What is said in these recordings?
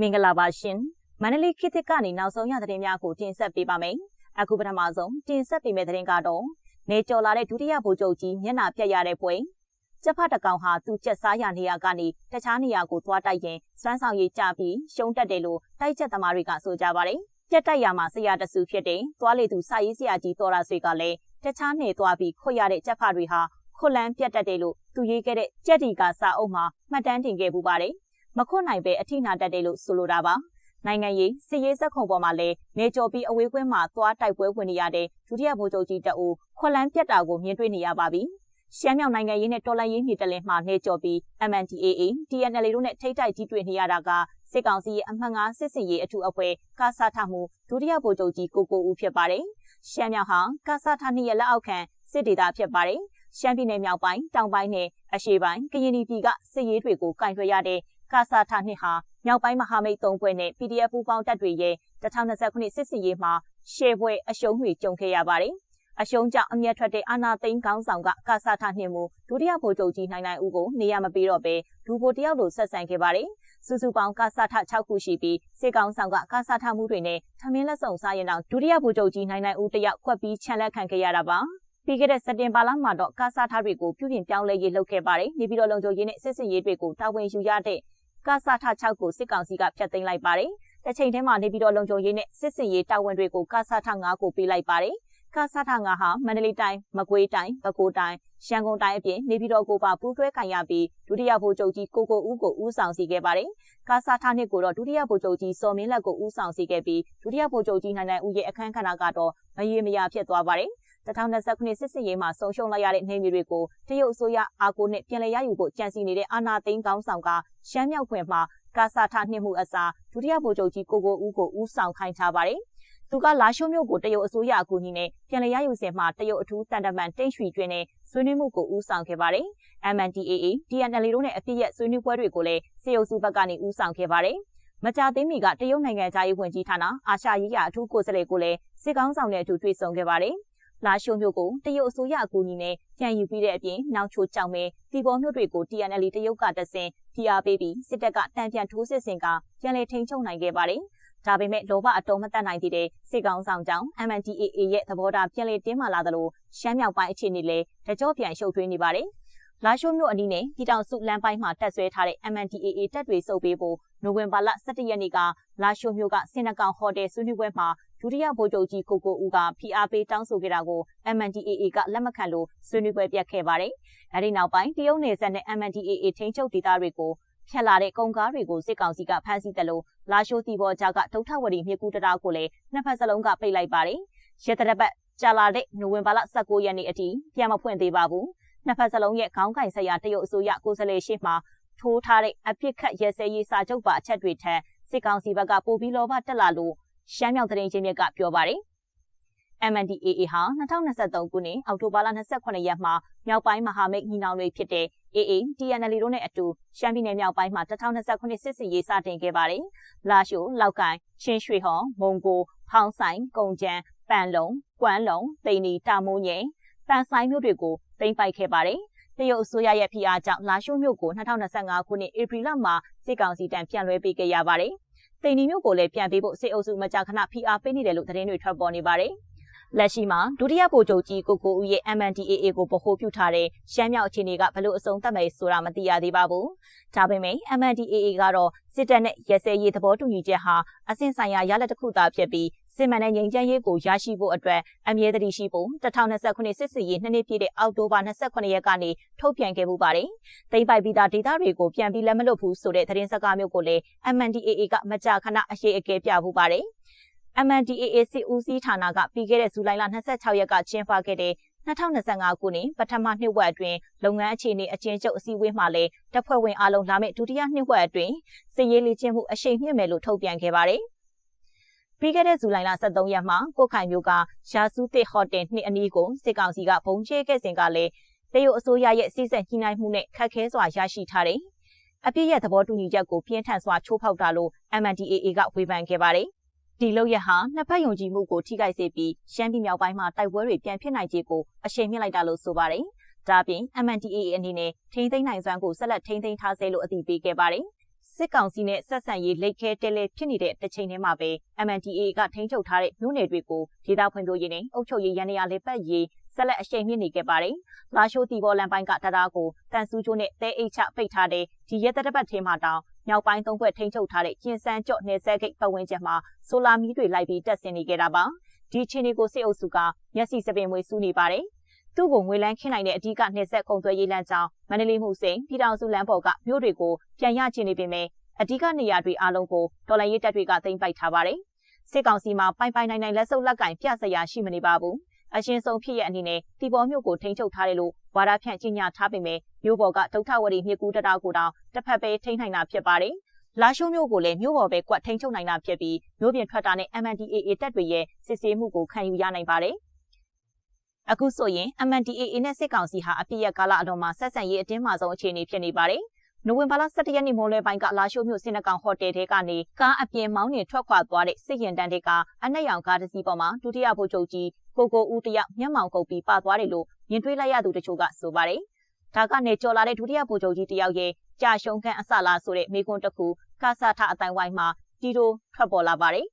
မင်္ဂလာပါရှင်မန္တလေးခေတ်သစ်ကနေနောက်ဆုံးရသတင်းများကိုတင်ဆက်ပေးပါမယ်အခုပထမဆုံးတင်ဆက်ပေးမယ့်သတင်းကတော့နေကျော်လာတဲ့ဒုတိယဗိုလ်ချုပ်ကြီးမျက်နှာပြတ်ရတဲ့ပွဲကျဖတ်တကောင်ဟာသူကျက်စားရနေရာကနေတခြားနေရာကိုသွားတိုက်ရင်စွမ်းဆောင်ရည်ကြပြီးရှုံးတက်တယ်လို့တိုက်ချက်သမားတွေကဆိုကြပါတယ်ပြက်တိုက်ရမှာဆရာတဆူဖြစ်တဲ့သွားလေသူစာရေးဆရာကြီးတော်ရာဆွေကလည်းတခြားနေသွားပြီးခွတ်ရတဲ့ကျက်ဖတ်တွေဟာခွတ်လန်းပြတ်တက်တယ်လို့သူရေးခဲ့တဲ့ကြက်ဒီကစာအုပ်မှာမှတ်တမ်းတင်ခဲ့ပူပါတယ် မခွတ်နိုင်ပဲအထိနာတတ်တယ်လို့ဆိုလိုတာပါနိုင်ငံရေးစစ်ရေးစက်ခုံပေါ်မှာလည်းနေကြော်ပြီးအဝေးကွင်းမှာသွားတိုက်ပွဲဝင်နေရတဲ့ဒုတိယဗိုလ်ချုပ်ကြီးတအူခွက်လန်းပြတ်တာကိုမြင်တွေ့နေရပါပြီရှမ်းမြောင်နိုင်ငံရေးနဲ့တော်လှန်ရေးမြေတလင်မှနေကြော်ပြီး MNDAA TNL တို့နဲ့ထိတိုက်ကြီးတွေ့နေရတာကစစ်ကောင်စီရဲ့အမှတ်၅စစ်စင်ရေးအထူးအဖွဲ့ကစားထမှုဒုတိယဗိုလ်ချုပ်ကြီးကိုကိုဦးဖြစ်ပါတယ်ရှမ်းမြောင်ဟာကစားထနှစ်ရဲ့လက်အောက်ခံစစ်ဒေသဖြစ်ပါတယ်ရှမ်းပြည်နယ်မြောက်ပိုင်းတောင်ပိုင်းနဲ့အရှေ့ပိုင်းကရင်ပြည်ကစစ်ရေးတွေကိုကင်ထွေရတဲ့ ကာစာထနှစ်ဟာမြောက်ပိုင်းမဟာမိတ်၃ဘွဲ့နဲ့ PDF ပူးပေါင်းတပ်တွေရဲ့2020ခုနှစ်စစ်စင်ရေးမှာရှေ့ဘွဲ့အရှုံးတွေကြုံခဲ့ရပါတယ်။အရှုံးကြောင့်အမျက်ထွက်တဲ့အာနာသိန်းခေါင်းဆောင်ကကာစာထနှစ်မှုဒုတိယဗိုလ်ချုပ်ကြီးနိုင်နိုင်ဦးကိုနေရမပေးတော့ပဲဒူဘိုတယောက်လိုဆက်ဆံခဲ့ပါတယ်။စုစုပေါင်းကာစာထ6ခုရှိပြီးစေကောင်ဆောင်ကကာစာထမှုတွေနဲ့ထမင်းလက်ဆောင်စားရင်တော့ဒုတိယဗိုလ်ချုပ်ကြီးနိုင်နိုင်ဦးတယောက်ကွက်ပြီးခြံလက်ခံခဲ့ရတာပါ။ပြီးခဲ့တဲ့စက်တင်ဘာလမှာတော့ကာစာထားတွေကိုပြုပြင်ပြောင်းလဲရေးလုပ်ခဲ့ပါတယ်။နေပြည်တော်လုံခြုံရေးနဲ့စစ်စင်ရေးတွေကိုတာဝန်ယူရတဲ့ ကစထ6ကိုစစ်ကောင်စီကဖျက်သိမ်းလိုက်ပါတယ်။တစ်ချိန်တည်းမှာနေပြည်တော်လုံခြုံရေးနဲ့စစ်စင်ရေးတာဝန်တွေကိုကစထ9ကိုပေးလိုက်ပါတယ်။ကစထ9ဟာမန္တလေးတိုင်းမကွေးတိုင်းပဲခူးတိုင်းရန်ကုန်တိုင်းအပြင်နေပြည်တော်ကိုပါပူးတွဲကင်ရပြီးဒုတိယဗိုလ်ချုပ်ကြီးကိုကိုဦးကိုဦးဆောင်စီခဲ့ပါတယ်။ကာစာထနှစ်ကိုတော့ဒုတိယဗိုလ်ချုပ်ကြီးစော်မင်းလက်ကိုဦးဆောင်စီခဲ့ပြီးဒုတိယဗိုလ်ချုပ်ကြီးနိုင်နိုင်ဦးရဲ့အခမ်းကဏ္ဍကတော့မရေမရာဖြစ်သွားပါတယ်။ 2020ခုနှစ်စစ်စင်ရေးမှာဆုံးရှုံးလိုက်ရတဲ့နေမြေတွေကိုတရုတ်အစိုးရအာကိုနဲ့ပြန်လည်ရယူဖို့ကြံစီနေတဲ့အာဏာသိမ်းကောင်းဆောင်ကရှမ်းမြောက်ခွင်မှာကာစာထနှိမ့်မှုအစားဒုတိယဗိုလ်ချုပ်ကြီးကိုကိုဦးကိုဦးဆောင်ခိုင်းထားပါတယ်။သူကလာရှိုးမြို့ကိုတရုတ်အစိုးရအကူအညီနဲ့ပြန်လည်ရယူစဉ်မှာတရုတ်အထူးတန်တမန်တိတ်ရွှေကျွင်းနဲ့ဆွေးနွေးမှုကိုဦးဆောင်ခဲ့ပါတယ်။ MNDAA, TNL တို့နဲ့အပြည့်ရဲ့ဆွေးနွေးပွဲတွေကိုလည်းစေအုပ်စုဘက်ကနေဦးဆောင်ခဲ့ပါတယ်။မကြသေးမီကတရုတ်နိုင်ငံသားရေးဝန်ကြီးဌာနအာရှရေးရာအထူးကိုယ်စားလှယ်ကိုလည်းစစ်ကောင်းဆောင်တဲ့အတူတွေ့ဆုံခဲ့ပါတယ်။ လာရှိုးမြို့ကိုတရုတ်အစိုးရအကူအညီနဲ့ပြန်ယူပြီးတဲ့အပြင်နောက်ချိုကြောင်မဲတီဘောမြို့တွေကို TNL တရုတ်ကတဆင် PR ပေးပြီးစစ်တပ်ကတံပြန်ထိုးစစ်ဆင်ကပြန်လည်ထိန်းချုပ်နိုင်ခဲ့ပါတယ်။ဒါပေမဲ့လောဘအတော်မတတ်နိုင်သေးတဲ့စစ်ကောင်ဆောင်ကြောင့် MNDAA ရဲ့သဘောထားပြန်လည်တင်းမာလာသလိုရှမ်းမြောက်ပိုင်းအခြေအနေလည်းတကြောပြန်ရှုပ်ထွေးနေပါတယ်။လာရှိုးမြို့အနီးနဲ့ပြည်တောင်စုလမ်းပိုင်းမှာတက်ဆွဲထားတဲ့ MNDAA တပ်တွေစုပ်ပေးဖို့နိုဝင်ဘာလ17ရက်နေ့ကလာရှိုးမြို့ကစင်နကောင်ဟိုတယ်ဆွေးနွေးပွဲမှာ ဒုတိယဗိုလ်ချုပ်ကြီးကိုကိုဦးကဖိအားပေးတောင်းဆိုခဲ့တာကို MNDAA ကလက်မခံလို့ဆွေးနွေးပွဲပြတ်ခဲ့ပါတယ်။အဲဒီနောက်ပိုင်းတရုတ်နယ်စပ်နဲ့ MNDAA ထိန်းချုပ်ဒေသတွေကိုဖြတ်လာတဲ့ကုန်ကားတွေကိုစစ်ကောင်စီကဖမ်းဆီးတယ်လို့လာရှိုးတီဘောကြားကဒုထဝရီမြေကူးတရားကိုလည်းနှစ်ဖက်စလုံးကပိတ်လိုက်ပါတယ်။ရတရပတ်ကြာလာတဲ့နိုဝင်ဘာလ19ရက်နေ့အထိပြန်မဖွင့်သေးပါဘူး။နှစ်ဖက်စလုံးရဲ့ခေါင်းကင်ဆက်ရတရုတ်အစိုးရကိုယ်စားလှယ်ရှိမှထိုးထားတဲ့အပြစ်ခတ်ရဲစဲရေးစာချုပ်ပါအချက်တွေထက်စစ်ကောင်စီဘက်ကပိုပြီးလောဘတက်လာလို့ ရှမ်းမြောက်သတင်းချင်းမြစ်ကပြောပါတယ်။ MNDAA ဟာ2023ခုနှစ်အောက်တိုဘာလ28ရက်မှာမြောက်ပိုင်းမဟာမိတ်ညီနောင်တွေဖြစ်တဲ့ AA, TNL တို့နဲ့အတူရှမ်းပြည်နယ်မြောက်ပိုင်းမှာ2020ခုနှစ်စစ်စင်ရေးစတင်ခဲ့ပါတယ်။လာရှိုး၊လောက်ကိုင်၊ချင်းရွှေဟော်၊မုံကို၊ဖောင်းဆိုင်၊ကုံကျန်း၊ပန်လုံ၊ကွမ်းလုံ၊တိန်နီတာမိုးငယ်ပန်ဆိုင်မြို့တွေကိုသိမ်းပိုက်ခဲ့ပါတယ်။တရုတ်အစိုးရရဲ့ဖိအားကြောင့်လာရှိုးမြို့ကို2025ခုနှစ်ဧပြီလမှာစစ်ကောင်စီတန်ပြန်လွှဲပေးခဲ့ရပါတယ်။ တိန်နီမျိုးကိုလည်းပြန်ပေးဖို့စစ်အုပ်စုမကြာခဏဖိအားပေးနေတယ်လို့သတင်းတွေထွက်ပေါ်နေပါတယ်။လက်ရှိမှာဒုတိယဗိုလ်ချုပ်ကြီးကိုကိုဦးရဲ့ MNDAA ကိုဗဟိုပြုထားတဲ့ရှမ်းမြောက်အခြေအနေကဘလို့အဆုံးသတ်မယ်ဆိုတာမသိရသေးပါဘူး။ဒါပေမဲ့ MNDAA ကတော့စစ်တပ်နဲ့ရဲစဲရေးသဘောတူညီချက်ဟာအဆင့်ဆိုင်ရာရလဒ်တစ်ခုသာဖြစ်ပြီး စစ်မှန်တဲ့ငြိမ်းချမ်းရေးကိုရရှိဖို့အတွက်အမြဲတမ်းရှိဖို့2020ခုနှစ်စစ်စီရေးနှစ်နှစ်ပြည့်တဲ့အောက်တိုဘာ29ရက်ကနေထုတ်ပြန်ခဲ့မှုပါတယ်။တိမ့်ပိုက်ပြီးသားဒေသတွေကိုပြန်ပြီးလက်မလွတ်ဘူးဆိုတဲ့သတင်းစကားမျိုးကိုလည်း MNDAA ကမကြာခဏအရှိအကဲပြမှုပါတယ်။ MNDAA စစ်ဦးစီးဌာနကပြီးခဲ့တဲ့ဇူလိုင်လ26ရက်ကကျင်းပခဲ့တဲ့2025ခုနှစ်ပထမနှစ်ဝက်အတွင်းလုပ်ငန်းအခြေအနေအကျဉ်းချုပ်အစည်းအဝေးမှာလည်းတပ်ဖွဲ့ဝင်အလုံးလာမဲ့ဒုတိယနှစ်ဝက်အတွင်းစစ်ရေးလေ့ကျင့်မှုအရှိန်မြင့်မယ်လို့ထုတ်ပြန်ခဲ့ပါတယ်။ ပြီးခဲ့တဲ့ဇူလိုင်လ23ရက်မှာကိုခိုင်မျိုးကရာစုသစ်ဟိုတယ်နှစ်အနီးကိုစစ်ကောင်စီကဘုံကျဲခဲ့စဉ်ကလည်းတရုတ်အစိုးရရဲ့စီးစက်ညှိနှိုင်းမှုနဲ့ခက်ခဲစွာရရှိထားတယ်။အပြည့်ရဲ့သဘောတူညီချက်ကိုပြင်းထန်စွာချိုးဖောက်တာလို့ MNDAA ကဝေဖန်ခဲ့ပါတယ်။ဒီလောက်ရဟာနှစ်ဖက်ယုံကြည်မှုကိုထိခိုက်စေပြီးရှမ်းပြည်မြောက်ပိုင်းမှာတိုက်ပွဲတွေပြန်ဖြစ်နိုင်ခြေကိုအရှိန်မြင့်လိုက်တာလို့ဆိုပါတယ်။ဒါပြင် MNDAA အနေနဲ့ထိန်းသိမ်းနိုင်စွမ်းကိုဆက်လက်ထိန်းသိမ်းထားစေလို့အတည်ပြုခဲ့ပါတယ်။ စစ်ကောင်စီနဲ့ဆက်ဆံရေးလက်ခဲတဲလဲဖြစ်နေတဲ့တစ်ချိန်တည်းမှာပဲ MNDAA ကထိန်းချုပ်ထားတဲ့မြို့နယ်တွေကိုဒေသဖွံ့ဖြိုးရေးနဲ့အုပ်ချုပ်ရေးရန်ရာလက်ပတ်ရေးဆက်လက်အရှိန်မြင့်နေခဲ့ပါတယ်။လာရှိုးတီဘောလန်ပိုင်းကတရာကိုတန်ဆူးကျိုးနဲ့တဲအိတ်ချပိတ်ထားတဲ့ဒီရက်တပတ်ထဲမှာတောင်မြောက်ပိုင်းသုံးဘက်ထိန်းချုပ်ထားတဲ့ကျင်းစန်းကြော့နယ်စဲဂိတ်ပတ်ဝန်းကျင်မှာဆိုလာမီးတွေလိုက်ပြီးတက်ဆင်နေကြတာပါ။ဒီချင်းတွေကိုစစ်အုပ်စုကမျက်စိစပင်မွေစူးနေပါတယ်။ သူ့ကိုငွေလန်းခင်းနိုင်တဲ့အဓိကနှက်ဆက်ကုန်သွယ်ရေးလမ်းကြောင်းမန္တလေးမှုစိန်ပြည်တော်စုလမ်းပေါ်ကမြို့တွေကိုပြန်ရချင်နေပေမဲ့အဓိကနေရာတွေအားလုံးကိုတော်လှန်ရေးတပ်တွေကသိမ်းပိုက်ထားပါတယ်။စစ်ကောင်စီမှာပိုင်ပိုင်နိုင်နိုင်လက်စုပ်လက်ကင်ပြစရာရှိမနေပါဘူး။အရှင်ဆုံးဖြစ်ရဲ့အနေနဲ့တီဘောမြို့ကိုထိန်းချုပ်ထားတယ်လို့ဝါဒဖြန့်ကြီးညာထားပေမဲ့မြို့ပေါ်ကဒုထဝရီမြစ်ကူးတတားကိုတောင်တစ်ဖက်ပဲထိန်းနိုင်တာဖြစ်ပါတယ်။လာရှိုးမြို့ကိုလည်းမြို့ပေါ်ပဲကွက်ထိန်းချုပ်နိုင်တာဖြစ်ပြီးမြို့ပြင်ထွက်တာနဲ့ MNDAA တပ်တွေရဲ့စစ်ဆေးမှုကိုခံယူရနိုင်ပါတယ်။ အခုဆိုရင် MNDAA နဲ့စစ်ကောင်စီဟာအပြည့်ရကာလအလုံးမှာဆက်ဆံရေးအတင်းမာဆုံးအခြေအနေဖြစ်နေပါတယ်။နိုဝင်ဘာလ17ရက်နေ့မိုးလွယ်ပိုင်းကလာရှိုးမြို့စင်နကောင်ဟိုတယ်ထဲကနေကားအပြင်မောင်းနေထွက်ခွာသွားတဲ့စစ်ရင်တန်းတွေကအနက်ရောင်ကားတစ်စီးပေါ်မှာဒုတိယဗိုလ်ချုပ်ကြီးကိုကိုဦးတယောက်မျက်မှောင်ကုပ်ပြီးပါသွားတယ်လို့မြင်တွေ့လိုက်ရသူတချို့ကဆိုပါတယ်။ဒါကနေကြော်လာတဲ့ဒုတိယဗိုလ်ချုပ်ကြီးတယောက်ရဲ့ကြာရှုံးခန့်အစလားဆိုတဲ့မိကွန်းတစ်ခုကာဆာထအတိုင်းဝိုင်းမှာတီတိုထွက်ပေါ်လာပါတယ်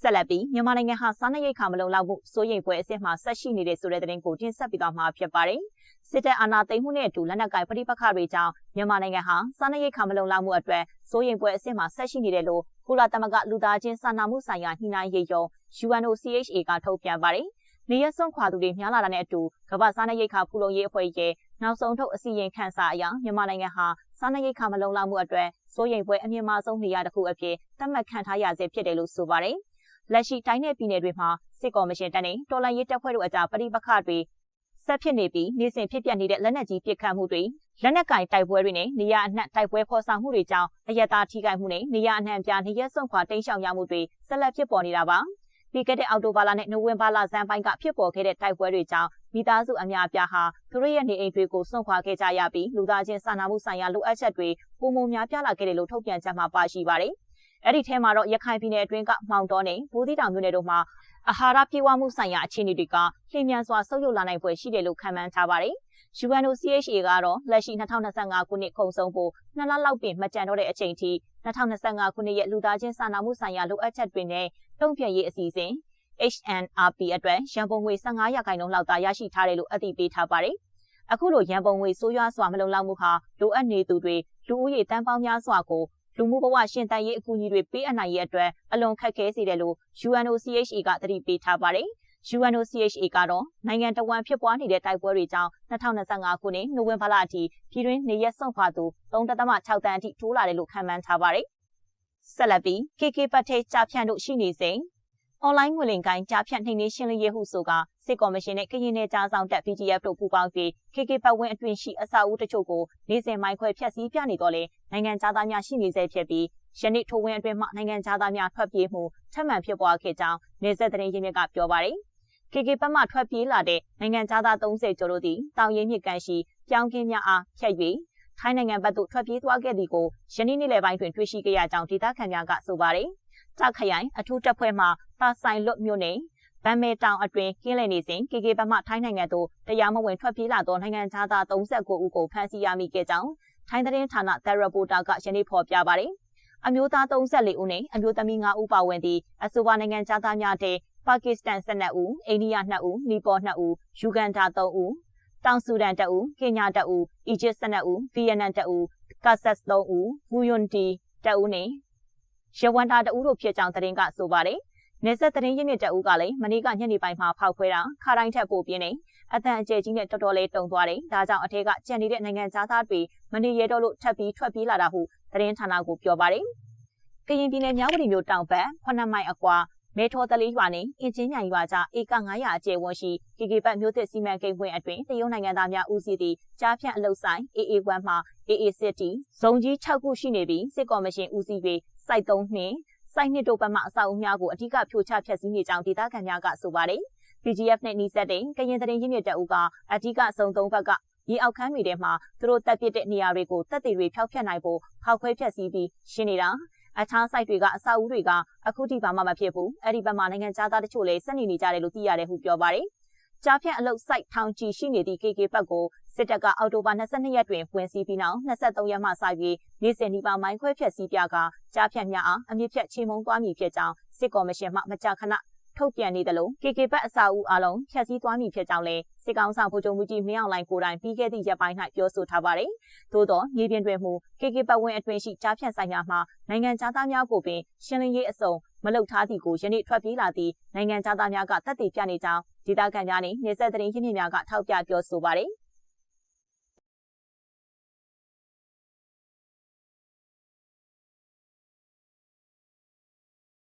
ဆက်လက်ပြီးမြန်မာနိုင်ငံဟာစားနပ်ရိက္ခာမလုံလောက်မှုစိုးရိမ်ပွဲအဆင့်မှာဆက်ရှိနေတဲ့ဆိုတဲ့သတင်းကိုတင်ဆက်ပေးသွားမှာဖြစ်ပါတယ်။စစ်တပ်အာဏာသိမ်းမှုနဲ့အတူလက်နက်ကိုင်ပဋိပက္ခတွေကြောင့်မြန်မာနိုင်ငံဟာစားနပ်ရိက္ခာမလုံလောက်မှုအတွက်စိုးရိမ်ပွဲအဆင့်မှာဆက်ရှိနေတယ်လို့ကုလသမဂ္ဂလူသားချင်းစာနာမှုဆိုင်ရာညှိနှိုင်းရေးရုံး UNOCHA ကထုတ်ပြန်ပါတယ်။နေရစွန့်ခွာသူတွေများလာတာနဲ့အတူကမ္ဘာစားနပ်ရိက္ခာဖူလုံရေးအဖွဲ့ရဲ့နောက်ဆုံးထုတ်အစီရင်ခံစာအရမြန်မာနိုင်ငံဟာစားနပ်ရိက္ခာမလုံလောက်မှုအတွက်စိုးရိမ်ပွဲအမြင့်မားဆုံးနေရာတစ်ခုအဖြစ်သတ်မှတ်ခံထားရဆဲဖြစ်တယ်လို့ဆိုပါတယ်။ လက်ရှိတိုင်းနယ်ပြည်နယ်တွေမှာစစ်ကော်မရှင်တန်းနဲ့တော်လှန်ရေးတပ်ဖွဲ့တို့အကြားပဋိပက္ခတွေဆက်ဖြစ်နေပြီးနေစဉ်ဖြစ်ပျက်နေတဲ့လက်နက်ကြီးပစ်ခတ်မှုတွေလက်နက်ကင်တိုက်ပွဲတွေနဲ့နေရအနှံ့တိုက်ပွဲဖော်ဆောင်မှုတွေကြောင့်အယက်သားထိခိုက်မှုနဲ့နေရအနှံ့ပြနေရက်စွန့်ခွာတိမ်းရှောင်ရမှုတွေဆက်လက်ဖြစ်ပေါ်နေတာပါပြီးခဲ့တဲ့အောက်တိုဘာလနဲ့နိုဝင်ဘာလဇန်ပိုင်းကဖြစ်ပေါ်ခဲ့တဲ့တိုက်ပွဲတွေကြောင့်မိသားစုအများအပြားဟာသူတို့ရဲ့နေအိမ်တွေကိုစွန့်ခွာခဲ့ကြရပြီးလူသားချင်းစာနာမှုဆိုင်ရာလိုအပ်ချက်တွေပုံမှန်များပြားလာခဲ့တယ်လို့ထုတ်ပြန်ချက်မှာပါရှိပါတယ်။ အဲ့ဒီထဲမှာတော့ရခိုင်ပြည်နယ်အတွင်းကမောင်တော်နဲ့ဘူးသီးတောင်မြို့နယ်တို့မှာအာဟာရပြေဝမှုဆိုင်ရာအခြေအနေတွေကလျင်မြန်စွာဆုပ်ယုပ်လာနိုင်ဖွယ်ရှိတယ်လို့ခန့်မှန်းထားပါတယ်။ UNOCHA ကတော့လက်ရှိ2025ခုနှစ်ခုံဆုံးဖို့နှစ်လလောက်ပင်မကြံတော့တဲ့အချိန်ထိ2025ခုနှစ်ရဲ့လူသားချင်းစာနာမှုဆိုင်ရာလိုအပ်ချက်တွေနဲ့တုံ့ပြန်ရေးအစီအစဉ် HNRP အတွက်ရန်ပုံငွေ15ရာခိုင်နှုန်းလောက်သာရရှိထားတယ်လို့အသိပေးထားပါတယ်။အခုလိုရန်ပုံငွေဆိုးရွားစွာမလုံလောက်မှုဟာလိုအပ်နေသူတွေလူဦးရေတန်းပေါင်းများစွာကို လူမှုဘဝရှင်သန်ရေးအကူအညီတွေပေးအပ်နိုင်ရေးအတွက်အလွန်ခက်ခဲစေတယ်လို့ UNOCHA ကသတိပေးထားပါတယ်။ UNOCHA ကတော့နိုင်ငံတော်ဝန်ဖြစ်ပွားနေတဲ့တိုက်ပွဲတွေကြောင့်2025ခုနှစ်နိုဝင်ဘာလအထိပြည်တွင်းနေရက်ဆုံးခွာသူ3.6တန်းအထိတိုးလာတယ်လို့ခန့်မှန်းထားပါတယ်။ဆက်လက်ပြီး KK ပတ်ထဲကြာဖြန့်တို့ရှိနေစဉ် အွန်လိုင်းငွေလိမ်ကိုင်းကြားဖြတ်နှိမ်နင်းရှင်းလင်းရေးဟုဆိုကစစ်ကော်မရှင်နဲ့ကရင်နယ်ကြားဆောင်တပ် PGF တို့ပူးပေါင်းပြီး KK ပတ်ဝန်းအတွင်ရှိအဆောက်အဦတချို့ကိုနေစဉ်မိုင်းခွဲဖျက်ဆီးပြနေတော့လေနိုင်ငံသားများရှိနေစေဖြစ်ပြီးယနေ့ထိုဝင်းအတွင်းမှနိုင်ငံသားများထွက်ပြေးမှုထပ်မံဖြစ်ပွားခဲ့ကြောင်းနေဆက်သတင်းရင်းမြစ်ကပြောပါတယ် KK ပတ်မှထွက်ပြေးလာတဲ့နိုင်ငံသား30ကျော်တို့သည်တောင်ရင်းမြစ်ကန်ရှိပြောင်းကင်းများအားဖျက်၍ထိုင်းနိုင်ငံဘက်သို့ထွက်ပြေးသွားခဲ့သည်ကိုယနေ့နေ့လယ်ပိုင်းတွင်တွေ့ရှိခဲ့ရကြောင်းဒေသခံများကဆိုပါတယ်။ကြောက်ခရိုင်အထူးတပ်ဖွဲ့မှ တာဆိုင်လွတ်မြို့နယ်ဗန်မဲတောင်အတွင်းကင်းလည်နေစဉ် KK ဘက်မှထိုင်းနိုင်ငံသို့တရားမဝင်ထွက်ပြေးလာသောနိုင်ငံသား39ဦးကိုဖမ်းဆီးရမိခဲ့ကြောင်းထိုင်းသတင်းဌာန The Reporter ကယနေ့ဖော်ပြပါတယ်။အမျိုးသား34ဦးနဲ့အမျိုးသမီး5ဦးပါဝင်သည့်အဆိုပါနိုင်ငံသားများတဲ့ပါကစ္စတန်12ဦး၊အိန္ဒိယ2ဦး၊နီပေါ်2ဦး၊ယူဂန်ဒါ3ဦး၊တောင်ဆူဒန်2ဦး၊ကင်ညာ2ဦး၊အီဂျစ်12ဦး၊ဗီယက်နမ်2ဦး၊ကာဆတ်3ဦး၊ဂူယွန်တီ2ဦးနဲ့ရဝန္တာတဦးတို့ဖြစ်ကြောင်းသတင်းကဆိုပါတယ်။ နေဆက်သတင်းရင်းမြစ်တဦးကလည်းမနေ့ကညနေပိုင်းမှာဖောက်ခွဲတာခါတိုင်းထက်ပိုပြင်းနေအတန်အကျယ်ကြီးနဲ့တော်တော်လေးတုံသွားတယ်။ဒါကြောင့်အထက်ကကြံနေတဲ့နိုင်ငံသားတွေမနေရတော့လို့ထပ်ပြီးထွက်ပြေးလာတာဟုသတင်းဌာနကိုပြောပါတယ်။ကရင်ပြည်နယ်မြောက်ဝတီမြို့တောင်ဘက်9မိုင်အကွာမဲထော်တလေးရွာနဲ့အင်ချင်းမြိုင်ရွာကြားဧက900အကျယ်ဝန်းရှိကီကီပတ်မြို့သစ်စီမံကိန်းဝင်အတွင်တရုတ်နိုင်ငံသားများဦးစီးသည့်ကြားဖြန့်အလုတ်ဆိုင် AA1 မှ AA City ဇုံကြီး6ခုရှိနေပြီးစစ်ကော်မရှင်ဦးစီး၍စိုက်3နှင့် စိုက်နှစ်တို့ဘက်မှအဆောက်အဦများကိုအ धिक ဖြိုချဖျက်ဆီးနေကြောင်းဒေသခံများကဆိုပါတယ်။ PGF နဲ့နှီးစပ်တဲ့ကရင်တရင်ရင်းမြစ်တအုပ်ကအ धिक စုံသုံးဘက်ကရေအောက်ခန်းတွေထဲမှာသူတို့တက်ပစ်တဲ့နေရာတွေကိုတက်တွေတွေဖျောက်ဖျက်နိုင်ဖို့ဖောက်ခွဲဖျက်ဆီးပြီးရှင်းနေတာအခြား site တွေကအဆောက်အဦတွေကအခုထိဘာမှမဖြစ်ဘူးအဲ့ဒီဘက်မှာနိုင်ငံခြားသားတချို့လည်းစက်နေနေကြတယ်လို့သိရတယ်ဟုပြောပါတယ် ကြားဖြန့်အလုတ်စိုက်ထောင်ချီရှိနေသည့် KK ဘက်ကို စစ်တပ်ကအောက်တိုဘာ22ရက်တွင်ဝင်စီးပြီးနောက်23ရက်မှစ၍နေ့စဉ်ဒီပါမိုင်းခွဲဖြက်စီးပြကကြားဖြန့်များအားအမြင့်ဖြတ်ချေမှုန်းသွားမည်ဖြစ်ကြောင်းစစ်ကော်မရှင်မှမကြာခဏထုတ်ပြန်နေတယ်လို့ KK ဘက်အစာအုပ်အလုံးဖြတ်စည်းသွားမည်ဖြစ်ကြောင်းလည်းစစ်ကောင်ဆောင်ဗိုလ်ချုပ်မှုကြီးမင်းအောင်လှိုင်ကိုယ်တိုင်ပြီးခဲ့သည့်ရက်ပိုင်း၌ပြောဆိုထားပါတယ်။သို့သောမြေပြင်တွင်မူ KK ဘက်ဝင်အတွင်ရှိကြားဖြန့်ဆိုင်များမှာနိုင်ငံသားများကိုပင်ရှင်းလင်းရေးအစုံမလုပ်ထားသည်ကိုယနေ့ထွက်ပြေးလာသည့်နိုင်ငံသားများကတပ်တည်ပြနေကြောင်းဒေသခံများနှင့်နေဆက်သတင်းရင်းမြစ်များကထောက်ပြပြောဆိုပါတယ်။